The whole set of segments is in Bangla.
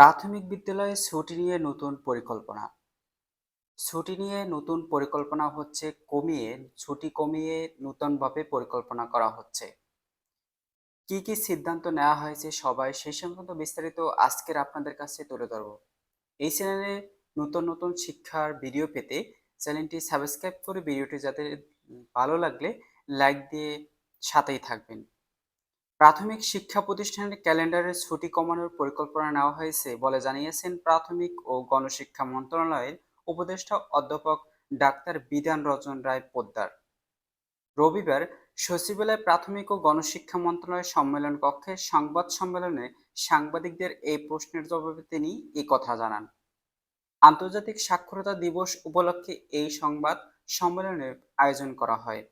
প্রাথমিক বিদ্যালয়ে ছুটি নিয়ে নতুন পরিকল্পনা। ছুটি নিয়ে নতুন পরিকল্পনা হচ্ছে কমিয়ে, ছুটি কমিয়ে নতুনভাবে পরিকল্পনা করা হচ্ছে। কি কি সিদ্ধান্ত নেওয়া হয়েছে সবাই সেই সংক্রান্ত বিস্তারিত আজকের আপনাদের কাছে তুলে ধরব। এই চ্যানেলে নতুন নতুন শিক্ষার ভিডিও পেতে চ্যানেলটি সাবস্ক্রাইব করে ভিডিওটি যাতে ভালো লাগলে লাইক দিয়ে সাথেই থাকবেন। প্রাথমিক শিক্ষা প্রতিষ্ঠানের ক্যালেন্ডারে ছুটি কমানোর পরিকল্পনা নেওয়া হয়েছে বলে জানিয়েছেন প্রাথমিক ও গণশিক্ষা মন্ত্রণালয়ের উপদেষ্টা অধ্যাপক ডাক্তার বিধান রঞ্জন রায় পোদ্দার। রবিবার সচিবালয় প্রাথমিক ও গণশিক্ষা মন্ত্রণালয় সম্মেলন কক্ষে সংবাদ সম্মেলনে সাংবাদিকদের এই প্রশ্নের জবাবে তিনি এই কথা জানান। আন্তর্জাতিক সাক্ষরতা দিবস উপলক্ষে এই সংবাদ সম্মেলনের আয়োজন করা হয়।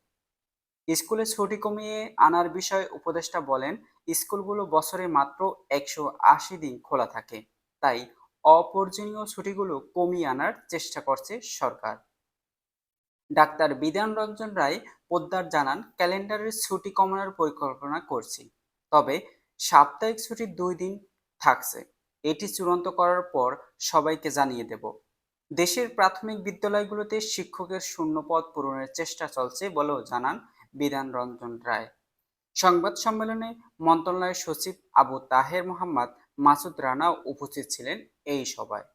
স্কুলে ছুটি কমিয়ে আনার বিষয়ে উপদেষ্টা বলেন, স্কুলগুলো বছরে মাত্র একশো আশি দিন খোলা থাকে। তাই অপ্রয়োজনীয় ছুটিগুলো কমিয়ে আনার চেষ্টা করছে সরকার। ডাক্তার বিধান রঞ্জন রায় পোদ্দার জানান, ক্যালেন্ডারের ছুটি কমানোর পরিকল্পনা করছি। তবে সাপ্তাহিক ছুটি দুই দিন থাকছে। এটি চূড়ান্ত করার পর সবাইকে জানিয়ে দেব। দেশের প্রাথমিক বিদ্যালয়গুলোতে শিক্ষকের শূন্যপদ পূরণের চেষ্টা চলছে বলেও জানান বিধান রঞ্জন রায়। সংবাদ সম্মেলনে মন্ত্রণালয়ের সচিব আবু তাহের মোহাম্মদ মাসুদ রানাও উপস্থিত ছিলেন এই সভায়।